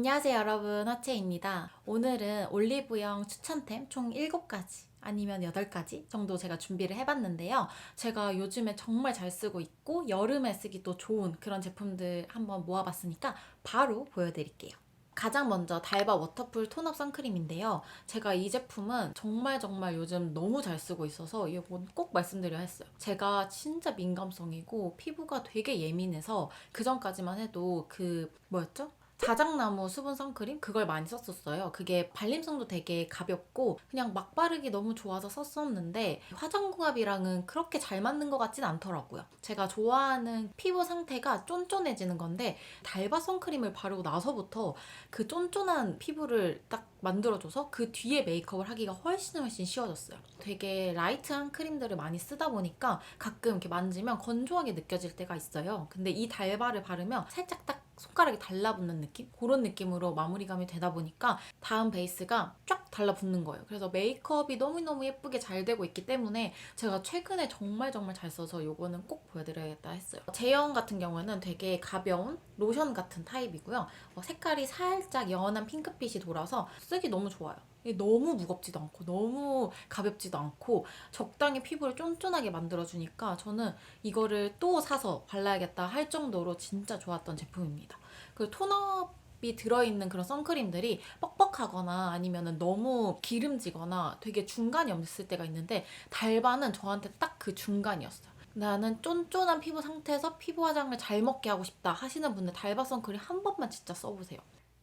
안녕하세요 여러분 하채입니다. 오늘은 올리브영 추천템 총 7가지 아니면 8가지 정도 제가 준비를 해봤는데요. 제가 요즘에 정말 잘 쓰고 있고 여름에 쓰기 또 좋은 그런 제품들 한번 모아봤으니까 바로 보여드릴게요. 가장 먼저 달바 워터풀 톤업 선크림인데요. 제가 이 제품은 정말 정말 요즘 너무 잘 쓰고 있어서 이건 꼭 말씀드려야 했어요. 제가 진짜 민감성이고 피부가 되게 예민해서 그 전까지만 해도 그 뭐였죠? 자작나무 수분 선크림 그걸 많이 썼었어요. 그게 발림성도 되게 가볍고 그냥 막 바르기 너무 좋아서 썼었는데 화장궁합이랑은 그렇게 잘 맞는 것 같진 않더라고요. 제가 좋아하는 피부 상태가 쫀쫀해지는 건데 달바 선크림을 바르고 나서부터 그 쫀쫀한 피부를 딱 만들어줘서 그 뒤에 메이크업을 하기가 훨씬 훨씬 쉬워졌어요. 되게 라이트한 크림들을 많이 쓰다 보니까 가끔 이렇게 만지면 건조하게 느껴질 때가 있어요. 근데 이 달바를 바르면 살짝 딱 손가락이 달라붙는 느낌? 그런 느낌으로 마무리감이 되다 보니까 다음 베이스가 쫙 달라붙는 거예요. 그래서 메이크업이 너무너무 예쁘게 잘 되고 있기 때문에 제가 최근에 정말 정말 잘 써서 요거는 꼭 보여드려야겠다 했어요. 제형 같은 경우에는 되게 가벼운 로션 같은 타입이고요. 어, 색깔이 살짝 연한 핑크빛이 돌아서 쓰기 너무 좋아요. 너무 무겁지도 않고 너무 가볍지도 않고 적당히 피부를 쫀쫀하게 만들어주니까 저는 이거를 또 사서 발라야겠다 할 정도로 진짜 좋았던 제품입니다. 그 톤업 이 들어있는 그런 선크림들이 뻑뻑하거나 아니면 너무 기름지거나 되게 중간이 없을 때가 있는데 달바는 저한테 딱 그 중간이었어요. 나는 쫀쫀한 피부 상태에서 피부 화장을 잘 먹게 하고 싶다 하시는 분들 달바 선크림 한 번만 진짜 써보세요.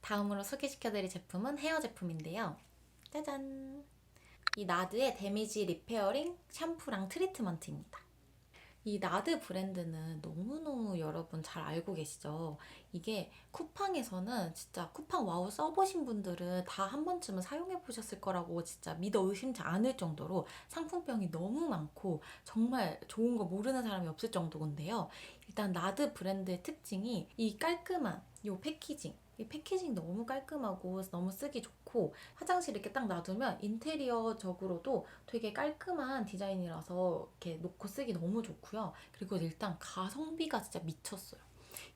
다음으로 소개시켜드릴 제품은 헤어 제품인데요. 짜잔! 이 나드의 데미지 리페어링 샴푸랑 트리트먼트입니다. 이 나드 브랜드는 너무너무 여러분 잘 알고 계시죠? 이게 쿠팡에서는 진짜 쿠팡 와우 써보신 분들은 다 한 번쯤은 사용해 보셨을 거라고 진짜 믿어 의심치 않을 정도로 상품병이 너무 많고 정말 좋은 거 모르는 사람이 없을 정도인데요. 일단 나드 브랜드의 특징이 이 깔끔한 이 패키징 이 패키징 너무 깔끔하고 너무 쓰기 좋고 화장실 이렇게 딱 놔두면 인테리어적으로도 되게 깔끔한 디자인이라서 이렇게 놓고 쓰기 너무 좋고요. 그리고 일단 가성비가 진짜 미쳤어요.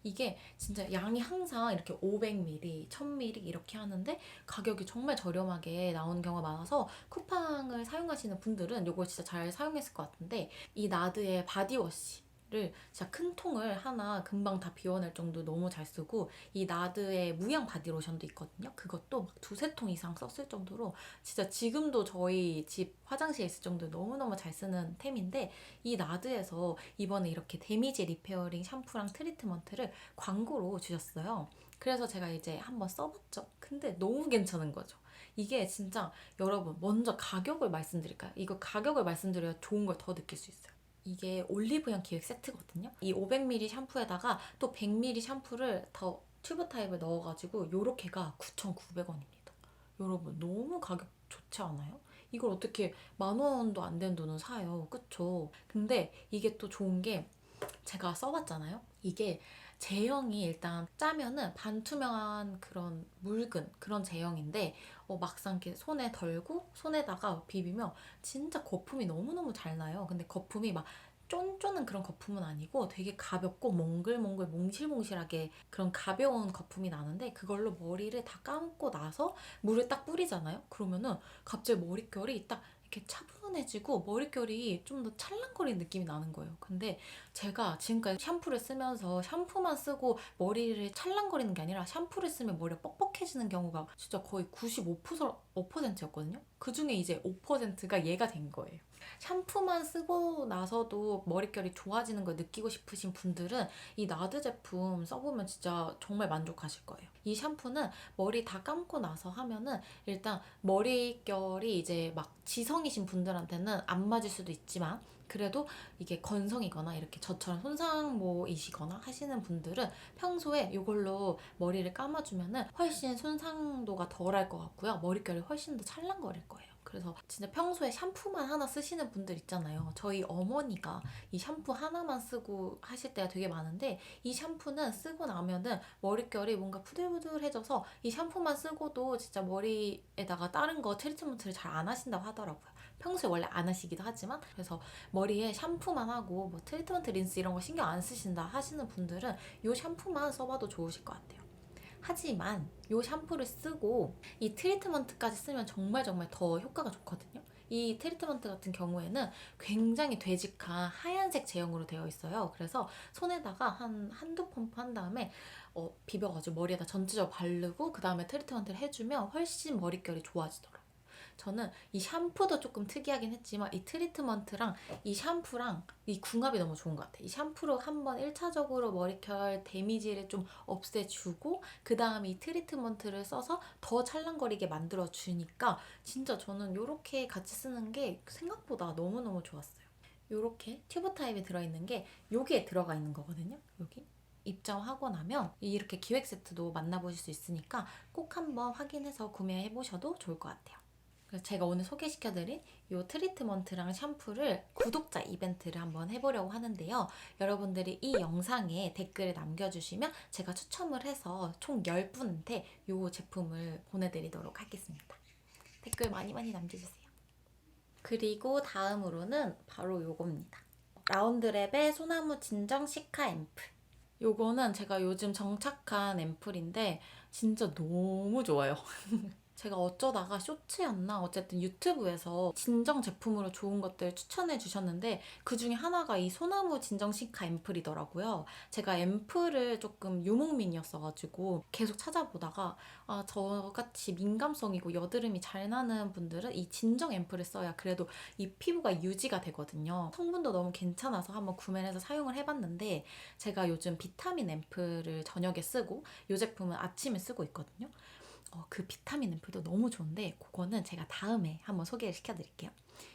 이게 진짜 양이 항상 이렇게 500ml, 1000ml 이렇게 하는데 가격이 정말 저렴하게 나오는 경우가 많아서 쿠팡을 사용하시는 분들은 이걸 진짜 잘 사용했을 것 같은데 이 나드의 바디워시 를 진짜 큰 통을 하나 금방 다 비워낼 정도 너무 잘 쓰고 이 나드의 무향 바디로션도 있거든요. 그것도 막 두세 통 이상 썼을 정도로 진짜 지금도 저희 집 화장실에 있을 정도로 너무너무 잘 쓰는 템인데 이 나드에서 이번에 이렇게 데미지 리페어링 샴푸랑 트리트먼트를 광고로 주셨어요. 그래서 제가 이제 한번 써봤죠. 근데 너무 괜찮은 거죠. 이게 진짜 여러분 먼저 가격을 말씀드릴까요? 이거 가격을 말씀드려야 좋은 걸 더 느낄 수 있어요. 이게 올리브영 기획 세트거든요. 이 500ml 샴푸에다가 또 100ml 샴푸를 더 튜브 타입을 넣어가지고 요렇게가 9,900원입니다. 여러분 너무 가격 좋지 않아요? 이걸 어떻게 만 원도 안 되는 돈은 사요. 그쵸? 근데 이게 또 좋은 게 제가 써봤잖아요. 이게 제형이 일단 짜면은 반투명한 그런 묽은 그런 제형인데 어, 막상 이렇게 손에 덜고 손에다가 비비면 진짜 거품이 너무너무 잘 나요. 근데 거품이 막 쫀쫀한 그런 거품은 아니고 되게 가볍고 몽글몽글 몽실몽실하게 그런 가벼운 거품이 나는데 그걸로 머리를 다 감고 나서 물을 딱 뿌리잖아요. 그러면은 갑자기 머릿결이 딱 이렇게 차분해지고 머릿결이 좀 더 찰랑거리는 느낌이 나는 거예요. 근데 제가 지금까지 샴푸를 쓰면서 샴푸만 쓰고 머리를 찰랑거리는 게 아니라 샴푸를 쓰면 머리가 뻑뻑해지는 경우가 진짜 거의 95%였거든요. 그 중에 이제 5%가 얘가 된 거예요. 샴푸만 쓰고 나서도 머릿결이 좋아지는 걸 느끼고 싶으신 분들은 이 나드 제품 써보면 진짜 정말 만족하실 거예요. 이 샴푸는 머리 다 감고 나서 하면은 일단 머릿결이 이제 막 지성이신 분들한테는 안 맞을 수도 있지만 그래도 이게 건성이거나 이렇게 저처럼 손상모이시거나 하시는 분들은 평소에 이걸로 머리를 감아주면은 훨씬 손상도가 덜할 것 같고요. 머릿결이 훨씬 더 찰랑거릴 거예요. 그래서 진짜 평소에 샴푸만 하나 쓰시는 분들 있잖아요. 저희 어머니가 이 샴푸 하나만 쓰고 하실 때가 되게 많은데 이 샴푸는 쓰고 나면은 머릿결이 뭔가 푸들푸들해져서 이 샴푸만 쓰고도 진짜 머리에다가 다른 거 트리트먼트를 잘 안 하신다고 하더라고요. 평소에 원래 안 하시기도 하지만 그래서 머리에 샴푸만 하고 뭐 트리트먼트 린스 이런 거 신경 안 쓰신다 하시는 분들은 이 샴푸만 써봐도 좋으실 것 같아요. 하지만 이 샴푸를 쓰고 이 트리트먼트까지 쓰면 정말 정말 더 효과가 좋거든요. 이 트리트먼트 같은 경우에는 굉장히 되직한 하얀색 제형으로 되어 있어요. 그래서 손에다가 한 한두 펌프 한 다음에 어, 비벼가지고 머리에다 전체적으로 바르고 그 다음에 트리트먼트를 해주면 훨씬 머릿결이 좋아지더라고요. 저는 이 샴푸도 조금 특이하긴 했지만 이 트리트먼트랑 이 샴푸랑 이 궁합이 너무 좋은 것 같아요. 이 샴푸로 한번 1차적으로 머리결 데미지를 좀 없애주고 그 다음에 이 트리트먼트를 써서 더 찰랑거리게 만들어주니까 진짜 저는 이렇게 같이 쓰는 게 생각보다 너무너무 좋았어요. 이렇게 튜브 타입에 들어있는 게 여기에 들어가 있는 거거든요. 여기. 입점하고 나면 이렇게 기획 세트도 만나보실 수 있으니까 꼭 한번 확인해서 구매해 보셔도 좋을 것 같아요. 그래서 제가 오늘 소개시켜드린 이 트리트먼트랑 샴푸를 구독자 이벤트를 한번 해보려고 하는데요. 여러분들이 이 영상에 댓글을 남겨주시면 제가 추첨을 해서 총 10분한테 이 제품을 보내드리도록 하겠습니다. 댓글 많이 많이 남겨주세요. 그리고 다음으로는 바로 요겁니다. 라운드랩의 소나무 진정 시카 앰플. 요거는 제가 요즘 정착한 앰플인데 진짜 너무 좋아요. 제가 어쩌다가 쇼츠였나 어쨌든 유튜브에서 진정 제품으로 좋은 것들 추천해 주셨는데 그 중에 하나가 이 소나무 진정 시카 앰플이더라고요. 제가 앰플을 조금 유목민이었어가지고 계속 찾아보다가 아 저같이 민감성이고 여드름이 잘 나는 분들은 이 진정 앰플을 써야 그래도 이 피부가 유지가 되거든요. 성분도 너무 괜찮아서 한번 구매를 해서 사용을 해봤는데 제가 요즘 비타민 앰플을 저녁에 쓰고 이 제품은 아침에 쓰고 있거든요. 어, 그 비타민 앰플도 너무 좋은데 그거는 제가 다음에 한번 소개를 시켜드릴게요.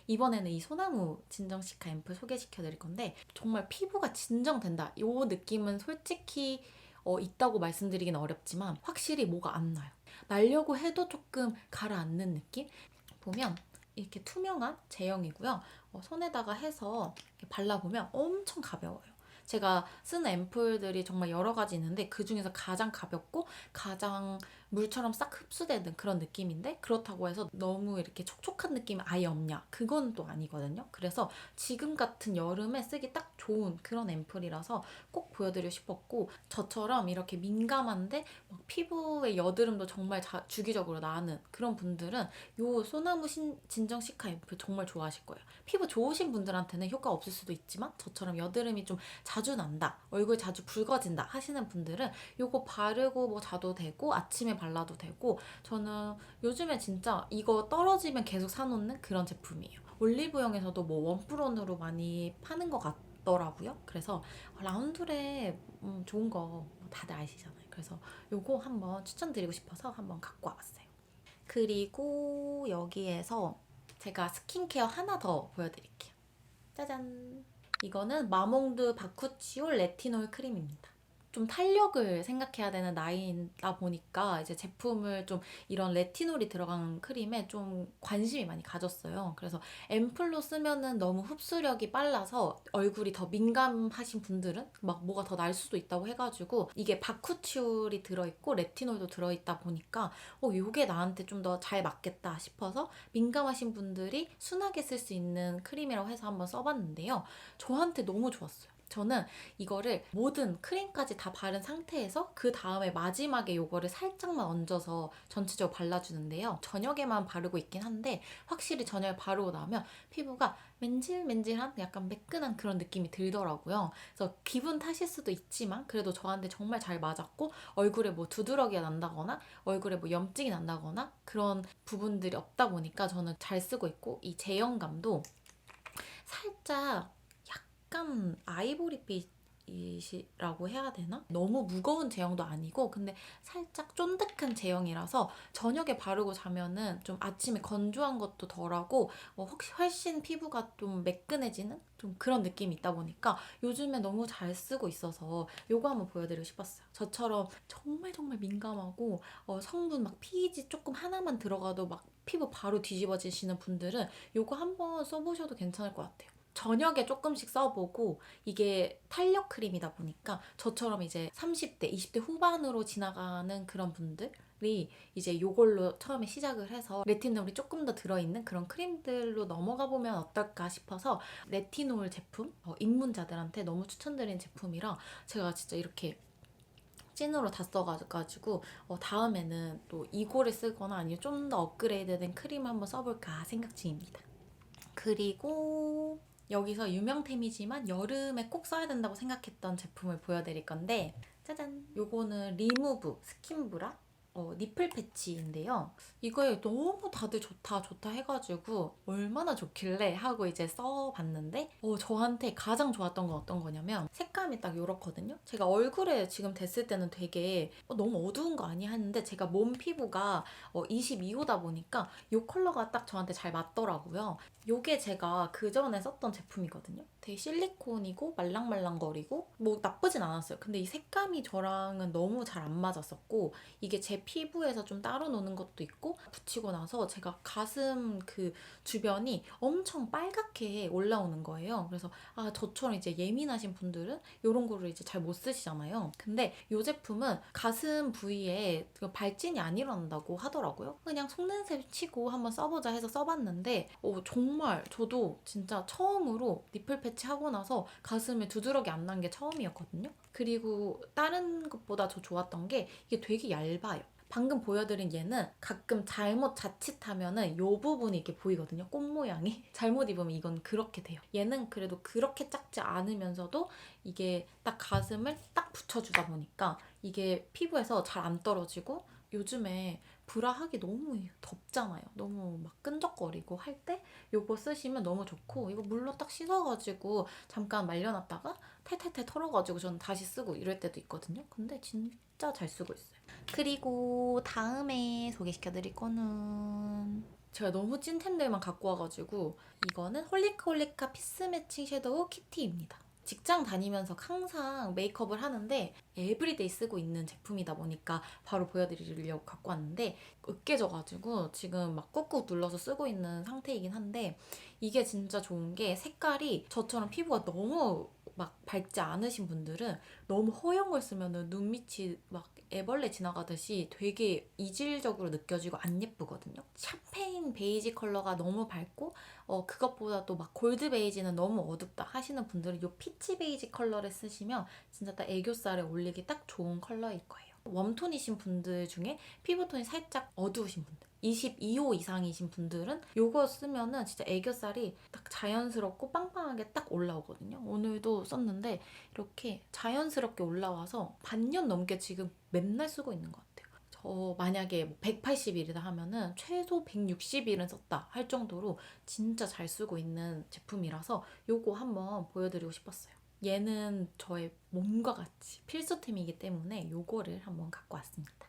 이번에는 이 소나무 진정시카 앰플 소개시켜드릴 건데 정말 피부가 진정된다. 이 느낌은 솔직히 어, 있다고 말씀드리긴 어렵지만 확실히 뭐가 안 나요. 날려고 해도 조금 가라앉는 느낌? 보면 이렇게 투명한 제형이고요. 어, 손에다가 해서 발라보면 엄청 가벼워요. 제가 쓰는 앰플들이 정말 여러 가지 있는데 그 중에서 가장 가볍고 가장 물처럼 싹 흡수되는 그런 느낌인데 그렇다고 해서 너무 이렇게 촉촉한 느낌이 아예 없냐. 그건 또 아니거든요. 그래서 지금 같은 여름에 쓰기 딱 좋은 그런 앰플이라서 꼭 보여드리고 싶었고 저처럼 이렇게 민감한데 막 피부에 여드름도 정말 자, 주기적으로 나는 그런 분들은 요 소나무 신, 진정 시카 앰플 정말 좋아하실 거예요. 피부 좋으신 분들한테는 효과 없을 수도 있지만 저처럼 여드름이 좀 자주 난다 얼굴 자주 붉어진다 하시는 분들은 요거 바르고 뭐 자도 되고 아침에 발라도 되고 저는 요즘에 진짜 이거 떨어지면 계속 사놓는 그런 제품이에요. 올리브영에서도 뭐 원프론으로 많이 파는 것 같더라고요. 그래서 라운드랩 음, 좋은 거 다들 아시잖아요. 그래서 요거 한번 추천드리고 싶어서 한번 갖고 와봤어요. 그리고 여기에서 제가 스킨케어 하나 더 보여드릴게요. 짜잔! 이거는 마몽드 바쿠치올 레티놀 크림입니다. 좀 탄력을 생각해야 되는 나이다 보니까 이제 제품을 좀 이런 레티놀이 들어간 크림에 좀 관심이 많이 가졌어요. 그래서 앰플로 쓰면은 너무 흡수력이 빨라서 얼굴이 더 민감하신 분들은 막 뭐가 더 날 수도 있다고 해가지고 이게 바쿠치올이 들어있고 레티놀도 들어있다 보니까 어 이게 나한테 좀 더 잘 맞겠다 싶어서 민감하신 분들이 순하게 쓸 수 있는 크림이라고 해서 한번 써봤는데요. 저한테 너무 좋았어요. 저는 이거를 모든 크림까지 다 바른 상태에서 그 다음에 마지막에 이거를 살짝만 얹어서 전체적으로 발라주는데요. 저녁에만 바르고 있긴 한데 확실히 저녁에 바르고 나면 피부가 맨질맨질한 약간 매끈한 그런 느낌이 들더라고요. 그래서 기분 탓일 수도 있지만 그래도 저한테 정말 잘 맞았고 얼굴에 뭐 두드러기가 난다거나 얼굴에 뭐 염증이 난다거나 그런 부분들이 없다 보니까 저는 잘 쓰고 있고 이 제형감도 살짝 약간 아이보리빛이라고 해야 되나? 너무 무거운 제형도 아니고 근데 살짝 쫀득한 제형이라서 저녁에 바르고 자면은 좀 아침에 건조한 것도 덜하고 어, 훨씬 피부가 좀 매끈해지는 좀 그런 느낌이 있다 보니까 요즘에 너무 잘 쓰고 있어서 요거 한번 보여드리고 싶었어요. 저처럼 정말 정말 민감하고 어, 성분 막 피지 조금 하나만 들어가도 막 피부 바로 뒤집어지시는 분들은 요거 한번 써보셔도 괜찮을 것 같아요. 저녁에 조금씩 써보고 이게 탄력 크림이다 보니까 저처럼 이제 30대, 20대 후반으로 지나가는 그런 분들 이 이제 이걸로 처음에 시작을 해서 레티놀이 조금 더 들어있는 그런 크림들로 넘어가 보면 어떨까 싶어서 레티놀 제품 어, 입문자들한테 너무 추천드린 제품이라 제가 진짜 이렇게 찐으로 다 써가지고 어, 다음에는 또 이고를 쓰거나 아니면 좀 더 업그레이드된 크림 한번 써볼까 생각 중입니다. 그리고 여기서 유명템이지만 여름에 꼭 써야 된다고 생각했던 제품을 보여드릴 건데 짜잔! 요거는 리무브 스킨브라 어, 니플 패치인데요. 이거에 너무 다들 좋다 좋다 해가지고 얼마나 좋길래 하고 이제 써봤는데 어, 저한테 가장 좋았던 건 어떤 거냐면 색감이 딱 이렇거든요. 제가 얼굴에 지금 됐을 때는 되게 어, 너무 어두운 거 아니야 했는데 제가 몸 피부가 어, 22호다 보니까 이 컬러가 딱 저한테 잘 맞더라고요. 요게 제가 그 전에 썼던 제품이거든요. 되게 실리콘이고 말랑말랑거리고 뭐 나쁘진 않았어요. 근데 이 색감이 저랑은 너무 잘 안 맞았었고 이게 제 피부에서 좀 따로 노는 것도 있고 붙이고 나서 제가 가슴 그 주변이 엄청 빨갛게 올라오는 거예요. 그래서 아 저처럼 이제 예민하신 분들은 이런 거를 이제 잘 못 쓰시잖아요. 근데 이 제품은 가슴 부위에 그 발진이 안 일어난다고 하더라고요. 그냥 속눈썹 치고 한번 써보자 해서 써봤는데 어, 정말 저도 진짜 처음으로 니플 패치 하고 나서 가슴에 두드러기 안 난 게 처음이었거든요. 그리고 다른 것보다 저 좋았던 게 이게 되게 얇아요. 방금 보여드린 얘는 가끔 잘못 자칫하면은 이 부분이 이렇게 보이거든요. 꽃 모양이. 잘못 입으면 이건 그렇게 돼요. 얘는 그래도 그렇게 작지 않으면서도 이게 딱 가슴을 딱 붙여주다 보니까 이게 피부에서 잘 안 떨어지고 요즘에 브라 하기 너무 덥잖아요. 너무 막 끈적거리고 할 때 요거 쓰시면 너무 좋고 이거 물로 딱 씻어가지고 잠깐 말려놨다가 탈탈탈 털어가지고 저는 다시 쓰고 이럴 때도 있거든요. 근데 진짜 잘 쓰고 있어요. 그리고 다음에 소개시켜드릴 거는 제가 너무 찐템들만 갖고 와가지고 이거는 홀리카홀리카 피스 매칭 섀도우 키티입니다. 직장 다니면서 항상 메이크업을 하는데 에브리데이 쓰고 있는 제품이다 보니까 바로 보여드리려고 갖고 왔는데 으깨져가지고 지금 막 꾹꾹 눌러서 쓰고 있는 상태이긴 한데 이게 진짜 좋은 게 색깔이 저처럼 피부가 너무 막 밝지 않으신 분들은 너무 허연 걸 쓰면은 눈 밑이 막 애벌레 지나가듯이 되게 이질적으로 느껴지고 안 예쁘거든요. 샴페인 베이지 컬러가 너무 밝고 어 그것보다 또 막 골드 베이지는 너무 어둡다 하시는 분들은 이 피치 베이지 컬러를 쓰시면 진짜 딱 애교살에 올리기 딱 좋은 컬러일 거예요. 웜톤이신 분들 중에 피부톤이 살짝 어두우신 분들 22호 이상이신 분들은 이거 쓰면은 진짜 애교살이 딱 자연스럽고 빵빵하게 딱 올라오거든요. 오늘도 썼는데 이렇게 자연스럽게 올라와서 반년 넘게 지금 맨날 쓰고 있는 것 같아요. 저 만약에 180일이다 하면은 최소 160일은 썼다 할 정도로 진짜 잘 쓰고 있는 제품이라서 요거 한번 보여드리고 싶었어요. 얘는 저의 몸과 같이 필수템이기 때문에 요거를 한번 갖고 왔습니다.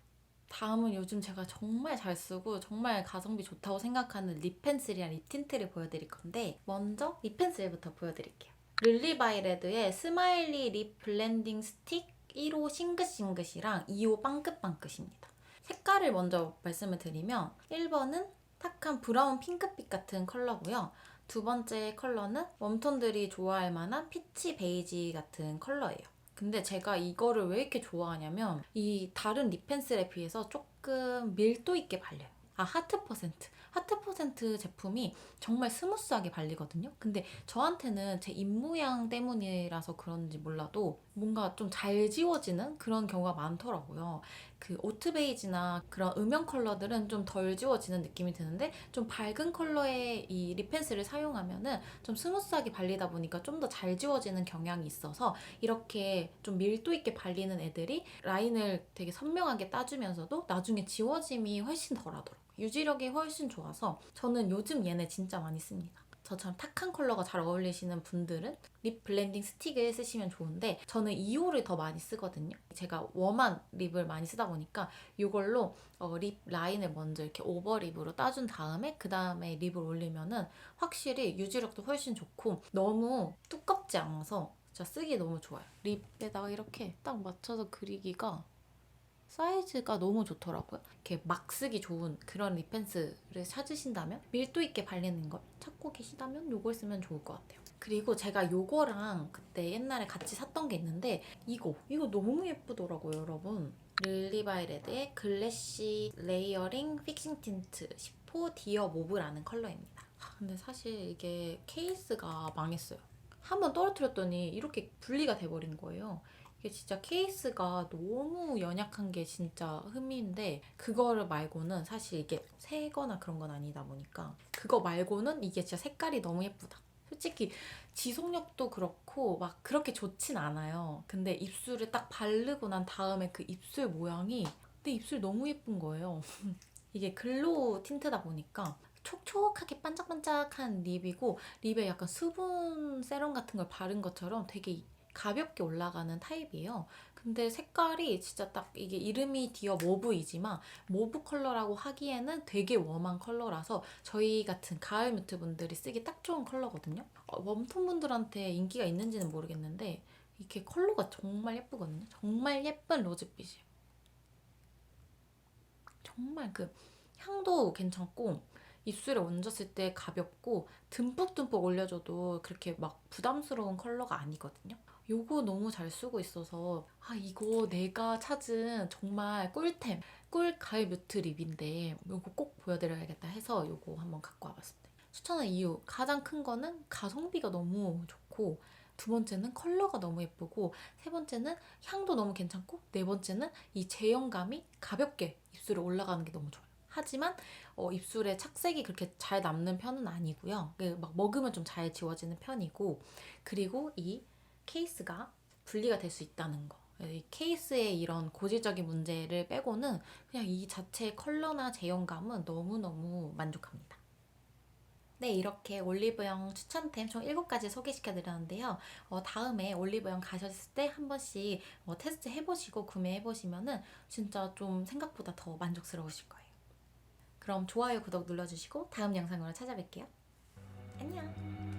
다음은 요즘 제가 정말 잘 쓰고 정말 가성비 좋다고 생각하는 립 펜슬이랑 립 틴트를 보여드릴 건데 먼저 립 펜슬부터 보여드릴게요. 릴리바이레드의 스마일리 립 블렌딩 스틱 1호 싱긋싱긋이랑 2호 빵긋빵긋입니다. 색깔을 먼저 말씀을 드리면 1번은 탁한 브라운 핑크빛 같은 컬러고요. 두 번째 컬러는 웜톤들이 좋아할 만한 피치 베이지 같은 컬러예요. 근데 제가 이거를 왜 이렇게 좋아하냐면 이 다른 립 펜슬에 비해서 조금 밀도 있게 발려요. 아 하트 퍼센트. 하트 퍼센트 제품이 정말 스무스하게 발리거든요. 근데 저한테는 제 입 모양 때문이라서 그런지 몰라도 뭔가 좀 잘 지워지는 그런 경우가 많더라고요. 그 오트 베이지나 그런 음영 컬러들은 좀 덜 지워지는 느낌이 드는데 좀 밝은 컬러의 이 립 펜슬을 사용하면은 좀 스무스하게 발리다 보니까 좀 더 잘 지워지는 경향이 있어서 이렇게 좀 밀도 있게 발리는 애들이 라인을 되게 선명하게 따주면서도 나중에 지워짐이 훨씬 덜하더라고요. 유지력이 훨씬 좋아서 저는 요즘 얘네 진짜 많이 씁니다. 저처럼 탁한 컬러가 잘 어울리시는 분들은 립 블렌딩 스틱을 쓰시면 좋은데 저는 2호를 더 많이 쓰거든요. 제가 웜한 립을 많이 쓰다 보니까 이걸로 어, 립 라인을 먼저 이렇게 오버립으로 따준 다음에 그 다음에 립을 올리면은 확실히 유지력도 훨씬 좋고 너무 두껍지 않아서 진짜 쓰기 너무 좋아요. 립에다가 이렇게 딱 맞춰서 그리기가 사이즈가 너무 좋더라고요. 이렇게 막 쓰기 좋은 그런 립 펜슬을 찾으신다면 밀도 있게 발리는 걸 찾고 계시다면 이걸 쓰면 좋을 것 같아요. 그리고 제가 요거랑 그때 옛날에 같이 샀던 게 있는데 이거 이거 너무 예쁘더라고요, 여러분. 릴리바이레드의 글래시 레이어링 픽싱 틴트 10호 디어 모브라는 컬러입니다. 아, 근데 사실 이게 케이스가 망했어요. 한번 떨어뜨렸더니 이렇게 분리가 돼버린 거예요. 이게 진짜 케이스가 너무 연약한 게 진짜 흠인데 그거를 말고는 사실 이게 새거나 그런 건 아니다 보니까 그거 말고는 이게 진짜 색깔이 너무 예쁘다. 솔직히 지속력도 그렇고 막 그렇게 좋진 않아요. 근데 입술을 딱 바르고 난 다음에 그 입술 모양이 내 입술 너무 예쁜 거예요. 이게 글로우 틴트다 보니까 촉촉하게 반짝반짝한 립이고 립에 약간 수분 세럼 같은 걸 바른 것처럼 되게 가볍게 올라가는 타입이에요. 근데 색깔이 진짜 딱 이게 이름이 디어 모브이지만 모브 컬러라고 하기에는 되게 웜한 컬러라서 저희 같은 가을 뮤트 분들이 쓰기 딱 좋은 컬러거든요. 어, 웜톤 분들한테 인기가 있는지는 모르겠는데 이게 컬러가 정말 예쁘거든요. 정말 예쁜 로즈빛이에요. 정말 그 향도 괜찮고 입술에 얹었을 때 가볍고 듬뿍듬뿍 올려줘도 그렇게 막 부담스러운 컬러가 아니거든요. 요거 너무 잘 쓰고 있어서 아 이거 내가 찾은 정말 꿀템 꿀 가을 뮤트 립인데 요거 꼭 보여드려야겠다 해서 요거 한번 갖고 와봤습니다. 추천한 이유 가장 큰 거는 가성비가 너무 좋고 두 번째는 컬러가 너무 예쁘고 세 번째는 향도 너무 괜찮고 네 번째는 이 제형감이 가볍게 입술에 올라가는 게 너무 좋아요. 하지만 어, 입술에 착색이 그렇게 잘 남는 편은 아니고요. 그막 먹으면 좀 잘 지워지는 편이고 그리고 이 케이스가 분리가 될 수 있다는 거. 이 케이스의 이런 고질적인 문제를 빼고는 그냥 이 자체의 컬러나 제형감은 너무너무 만족합니다. 네, 이렇게 올리브영 추천템 총 7가지 소개시켜 드렸는데요. 어, 다음에 올리브영 가셨을 때 한 번씩 어, 테스트 해보시고 구매해 보시면은 진짜 좀 생각보다 더 만족스러우실 거예요. 그럼 좋아요, 구독 눌러주시고 다음 영상으로 찾아뵐게요. 안녕!